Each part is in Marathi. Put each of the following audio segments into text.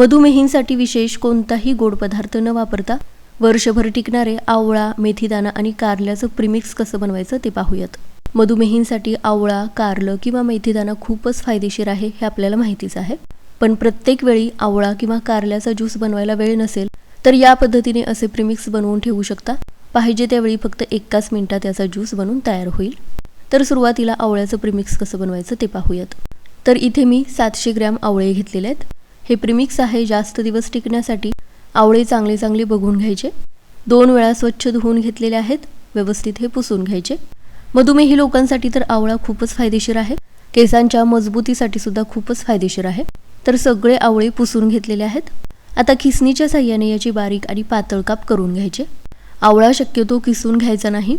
मधुमेहींसाठी विशेष कोणताही गोड पदार्थ न वापरता वर्षभर टिकणारे आवळा मेथीदाना आणि कारल्याचं प्रिमिक्स कसं बनवायचं ते पाहूयात. मधुमेहींसाठी आवळा कारलं किंवा मेथीदाना खूपच फायदेशीर आहे हे आपल्याला माहितीच आहे. पण प्रत्येक वेळी आवळा किंवा कारल्याचा ज्यूस बनवायला वेळ नसेल तर या पद्धतीने असे प्रिमिक्स बनवून ठेवू शकता. पाहिजे त्यावेळी फक्त एकाच मिनिटात याचा ज्यूस बनवून तयार होईल. तर सुरुवातीला आवळ्याचं प्रिमिक्स कसं बनवायचं ते पाहूयात. तर इथे मी सातशे ग्रॅम आवळे घेतलेले आहेत. हे प्रिमिक्स आहे जास्त दिवस टिकण्यासाठी. आवळे चांगले चांगले बघून घ्यायचे. दोन वेळा स्वच्छ धुवून घेतलेले आहेत. व्यवस्थित हे पुसून घ्यायचे. मधुमेही लोकांसाठी तर आवळा खूपच फायदेशीर आहे. केसांच्या मजबूतीसाठी सुद्धा खूपच फायदेशीर आहे. तर सगळे आवळे पुसून घेतलेले आहेत. आता खिसणीच्या साह्याने याची बारीक आणि पातळ काप करून घ्यायचे. आवळा शक्यतो किसून घ्यायचा नाही.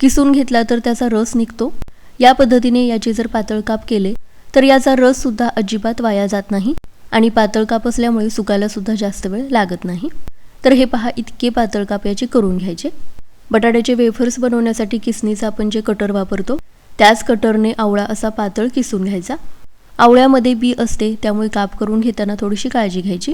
किसून घेतला तर त्याचा रस निघतो. या पद्धतीने याचे जर पातळ काप केले तर याचा रस सुद्धा अजिबात वाया जात नाही. आणि पातळ काप असल्यामुळे सुकायला सुद्धा जास्त वेळ लागत नाही. तर हे पहा इतके पातळ काप याचे करून घ्यायचे. बटाट्याचे वेफर्स बनवण्यासाठी किसनीचा आपण जे कटर वापरतो त्याच कटरने आवळा असा पातळ किसून घ्यायचा. आवळ्यामध्ये बी असते त्यामुळे काप करून घेताना थोडीशी काळजी घ्यायची.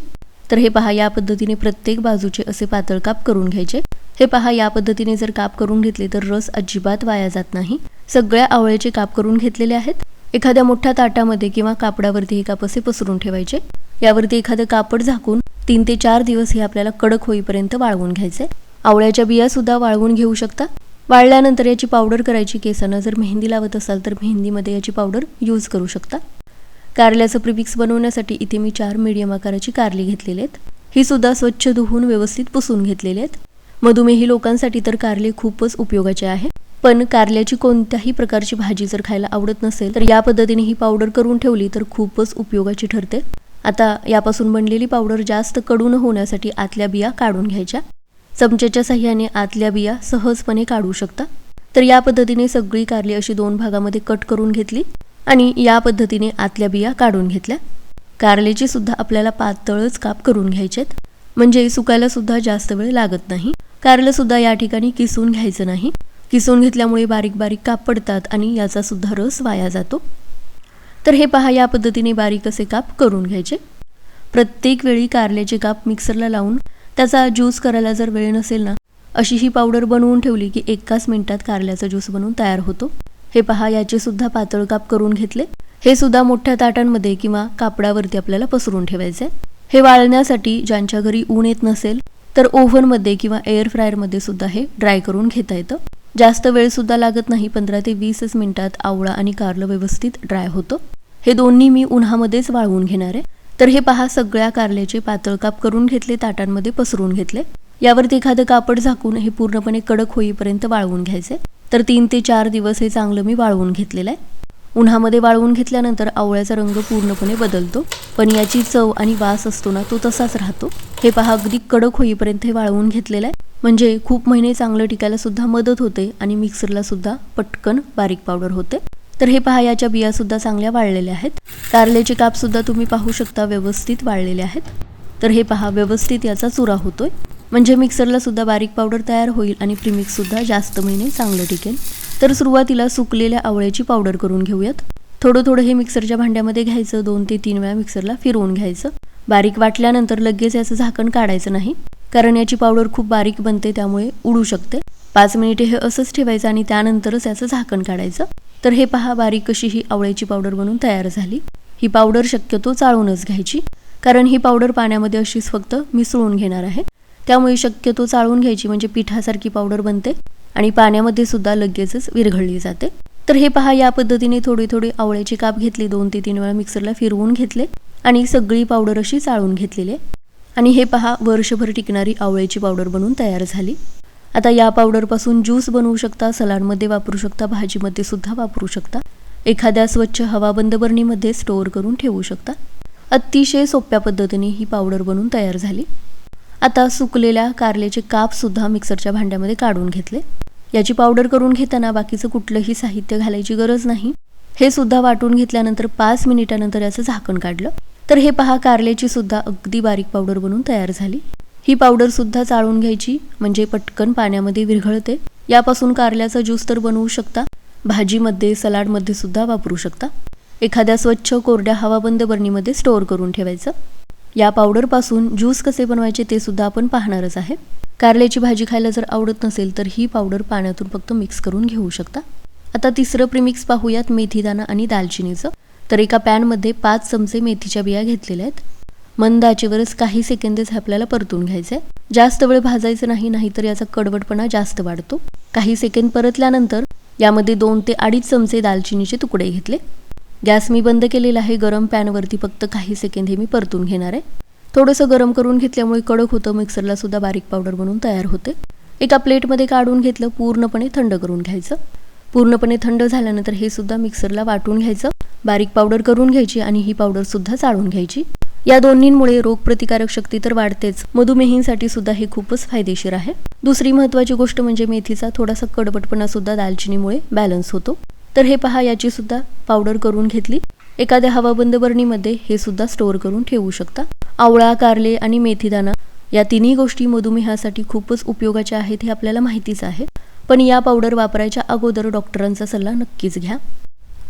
तर हे पहा या पद्धतीने प्रत्येक बाजूचे असे पातळ काप करून घ्यायचे. हे पहा या पद्धतीने जर काप करून घेतले तर रस अजिबात वाया जात नाही. सगळ्या आवळ्याचे काप करून घेतलेले आहेत. एखाद्या मोठ्या ताटामध्ये किंवा कापडावरती हे कापसे पसरून ठेवायचे. यावरती एखादं कापड झाकून तीन ते चार दिवस हे आपल्याला कडक होईपर्यंत वाळवून घ्यायचे. आवळ्याच्या बिया सुद्धा वाळवून घेऊ शकता. वाळल्यानंतर याची पावडर करायची केसांना जर मेहंदी लावत असाल तर मेहंदीमध्ये याची पावडर यूज करू शकता. कारल्याचं प्रिमिक्स बनवण्यासाठी इथे मी चार मीडियम आकाराची कारली घेतलेली आहेत. ही सुद्धा स्वच्छ धुवून व्यवस्थित पुसून घेतलेली आहेत. मधुमेही लोकांसाठी तर कारले खूपच उपयोगाचे आहे. पण कारल्याची कोणत्याही प्रकारची भाजी जर खायला आवडत नसेल तर या पद्धतीने ही पावडर करून ठेवली तर खूपच उपयोगाची ठरते. आता यापासून बनलेली पावडर जास्त कडू न होण्यासाठी आतल्या बिया काढून घ्यायच्या. चमच्याच्या साह्याने आतल्या बिया सहजपणे काढू शकता. तर या पद्धतीने सगळी कारली अशी दोन भागामध्ये कट करून घेतली आणि या पद्धतीने आतल्या बिया काढून घेतल्या. कारल्याची सुद्धा आपल्याला पातळच काप करून घ्यायचेत. म्हणजे सुकायला सुद्धा जास्त वेळ लागत नाही. कारलं सुद्धा या ठिकाणी किसून घ्यायचं नाही. किसून घेतल्यामुळे बारीक बारीक काप पडतात आणि याचा सुद्धा रस वाया जातो. तर हे पहा या पद्धतीने बारीक असे काप करून घ्यायचे. प्रत्येक वेळी कारल्याचे काप मिक्सरला लावून त्याचा ज्यूस करायला जर वेळ नसेल ना अशी ही पावडर बनवून ठेवली की एकाच मिनिटात कारल्याचा ज्यूस बनवून तयार होतो. हे पहा याचे सुद्धा पातळ काप करून घेतले. हे सुद्धा मोठ्या ताटांमध्ये किंवा कापडावरती आपल्याला पसरून ठेवायचे. हे वाळण्यासाठी ज्यांच्या घरी ऊन येत नसेल तर ओव्हनमध्ये किंवा एअर फ्रायरमध्ये सुद्धा हे ड्राय करून घेता येतं. जास्त वेळ सुद्धा लागत नाही. पंधरा ते वीसच मिनिटात आवळा आणि कारलं व्यवस्थित ड्राय होतं. हे दोन्ही मी उन्हामध्येच वाळवून घेणार. आहे तर हे पहा सगळ्या कारल्याचे पातळ काप करून घेतले ताटांमध्ये पसरून घेतले. यावरती एखादं कापड झाकून हे पूर्णपणे कडक होईपर्यंत वाळवून घ्यायचे. तर तीन ते चार दिवस हे चांगलं मी वाळवून घेतलेलं आहे. उन्हामध्ये वाळवून घेतल्यानंतर आवळ्याचा रंग पूर्णपणे बदलतो. पण याची चव आणि वास असतो ना तो तसाच राहतो. हे पहा अगदी कडक होईपर्यंत हे वाळवून घेतलेलं आहे. म्हणजे खूप महिने चांगलं टिकायला सुद्धा मदत होते आणि मिक्सरला सुद्धा पटकन बारीक पावडर होते. तर हे पहा याच्या बिया सुद्धा चांगल्या वाळलेल्या आहेत. कारल्याचे काप सुद्धा तुम्ही पाहू शकता व्यवस्थित वाळलेले आहेत. तर हे पहा व्यवस्थित याचा चुरा होतोय. म्हणजे मिक्सरला सुद्धा बारीक पावडर तयार होईल आणि प्रीमिक्स सुद्धा जास्त महिने चांगलं टिकेल. तर सुरुवातीला सुकलेल्या आवळ्याची पावडर करून घेऊयात. थोडं थोडं हे मिक्सरच्या भांड्यामध्ये घ्यायचं दोन ते तीन वेळा मिक्सरला फिरवून घ्यायचं. बारीक वाटल्यानंतर लगेच याचं झाकण काढायचं नाही. कारण याची पावडर खूप बारीक बनते त्यामुळे उडू शकते. पाच मिनिटे हे असंच ठेवायचं आणि त्यानंतरच याचं झाकण काढायचं. तर हे पहा बारीक कशी ही आवळ्याची पावडर बनून तयार झाली. ही पावडर शक्यतो चाळूनच घ्यायची कारण ही पावडर पाण्यामध्ये अशीच फक्त मिसळून घेणार आहे. त्यामुळे शक्यतो चाळून घ्यायची म्हणजे पिठासारखी पावडर बनते आणि पाण्यामध्ये सुद्धा लगेचच विरघळली जाते. तर हे पहा या पद्धतीने थोडी थोडी आवळ्याची काप घेतली दोन ते तीन वेळा मिक्सरला फिरवून घेतले आणि सगळी पावडर अशी चाळून घेतलेली आहे. आणि हे पहा वर्षभर टिकणारी आवळ्याची पावडर बनून तयार झाली. आता या पावडरपासून ज्यूस बनवू शकता सलाडमध्ये वापरू शकता भाजीमध्ये सुद्धा वापरू शकता. एखाद्या स्वच्छ हवाबंद बरणीमध्ये स्टोअर करून ठेवू शकता. अतिशय सोप्या पद्धतीने ही पावडर बनून तयार झाली. आता सुकलेल्या कारल्याचे कापसुद्धा मिक्सरच्या भांड्यामध्ये काढून घेतले. याची पावडर करून घेताना बाकीचं कुठलंही साहित्य घालायची गरज नाही. हे सुद्धा वाटून घेतल्यानंतर पाच मिनिटानंतर याचं झाकण काढलं. तर हे पहा कारल्याची सुद्धा अगदी बारीक पावडर बनवून तयार झाली. ही पावडर सुद्धा चाळून घ्यायची म्हणजे पटकन पाण्यामध्ये विरघळते. यापासून कारल्याचा ज्यूस तर बनवू शकता. भाजीमध्ये सलाडमध्ये सुद्धा वापरू शकता. एखाद्या स्वच्छ कोरड्या हवाबंद बरणीमध्ये स्टोअर करून ठेवायचं. या पावडरपासून ज्यूस कसे बनवायचे ते सुद्धा आपण पाहणारच आहे. कारल्याची भाजी खायला जर आवडत नसेल तर ही पावडर पाण्यातून फक्त मिक्स करून घेऊ शकता. आता तिसरं प्रिमिक्स पाहूयात मेथीदाणा आणि दालचिनीचं. तर एका पॅनमध्ये पाच चमचे मेथीच्या बिया घेतलेल्या आहेत. मंद आचेवरच काही सेकंदेच आपल्याला परतून घ्यायचे जास्त वेळ भाजायचं नाही नाहीतर याचा कडवटपणा जास्त वाढतो. काही सेकंद परतल्यानंतर यामध्ये दोन ते अडीच चमचे दालचिनीचे तुकडे घेतले. गॅस मी बंद केलेला आहे गरम पॅनवरती फक्त काही सेकंद हे मी परतून घेणार आहे. थोडंसं गरम करून घेतल्यामुळे कडक होतं मिक्सरला सुद्धा बारीक पावडर बनवून तयार होते. एका प्लेटमध्ये काढून घेतलं पूर्णपणे थंड करून घ्यायचं. पूर्णपणे थंड झाल्यानंतर हे सुद्धा मिक्सरला वाटून घ्यायचं. बारीक पावडर करून घ्यायची आणि ही पावडर सुद्धा चाळून घ्यायची. या दोन्हींमुळे रोगप्रतिकारक शक्ती तर वाढतेच. मधुमेहींसाठी सुद्धा हे खूपच फायदेशीर आहे. दुसरी महत्वाची गोष्ट म्हणजे मेथीचा थोडासा कडपटपणा सुद्धा दालचिनीमुळे बॅलन्स होतो. तर हे पहा याची सुद्धा पावडर करून घेतली. एखाद्या हवाबंद बरणीमध्ये हे सुद्धा स्टोअर करून ठेवू शकता. आवळा कारले आणि मेथीदाणा या तिन्ही गोष्टी मधुमेहासाठी खूपच उपयोगाच्या आहेत हे आपल्याला माहितीच आहे. पण या पावडर वापरायच्या अगोदर डॉक्टरांचा सल्ला नक्कीच घ्या.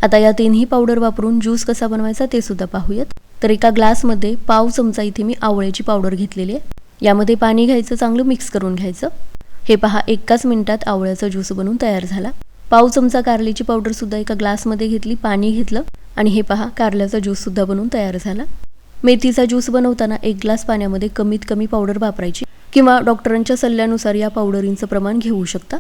आता या तिन्ही पावडर वापरून ज्यूस कसा बनवायचा ते सुद्धा पाहूयात. तर एका ग्लासमध्ये पाव चमचा इथे मी आवळ्याची पावडर घेतलेली आहे. यामध्ये पाणी घ्यायचं चांगलं मिक्स करून घ्यायचं. हे पहा एकाच मिनिटात आवळ्याचा ज्यूस बनवून तयार झाला. पाव चमचा कारल्याची पावडर सुद्धा एका ग्लासमध्ये घेतली पाणी घेतलं आणि हे पहा कारल्याचा ज्यूस सुद्धा बनवून तयार झाला. मेथीचा ज्यूस बनवताना एक ग्लास पाण्यामध्ये कमीत कमी पावडर वापरायची किंवा डॉक्टरांच्या सल्ल्यानुसार या पावडरींचं प्रमाण घेऊ शकता.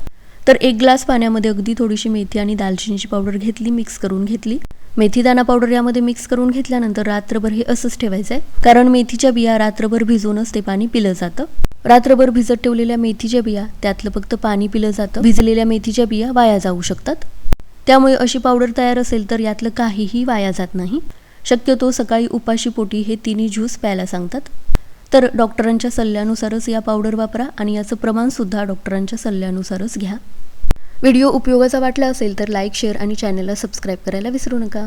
तर एक ग्लास पाण्यामध्ये अगदी थोडीशी मेथी आणि दालचिनीची पावडर घेतली मिक्स करून घेतली. मेथीदाना पावडर यामध्ये मिक्स करून घेतल्यानंतर रात्रभर हे असंच ठेवायचं आहे कारण मेथीच्या बिया रात्रभर भिजवूनच ते पाणी पिलं जातं. रात्रभर भिजत ठेवलेल्या मेथीच्या बिया त्यातलं फक्त पाणी पिलं जातं. भिजलेल्या मेथीच्या बिया वाया जाऊ शकतात. त्यामुळे अशी पावडर तयार असेल तर यातलं काहीही वाया जात नाही. शक्यतो सकाळी उपाशी पोटी हे तिन्ही ज्यूस प्यायला सांगतात. तर डॉक्टरांच्या सल्ल्यानुसारच या पावडर वापरा आणि याचं प्रमाणसुद्धा डॉक्टरांच्या सल्ल्यानुसारच घ्या. व्हिडिओ उपयोगाचा वाटला असेल तर लाईक शेअर आणि चॅनलला सबस्क्राईब करायला विसरू नका.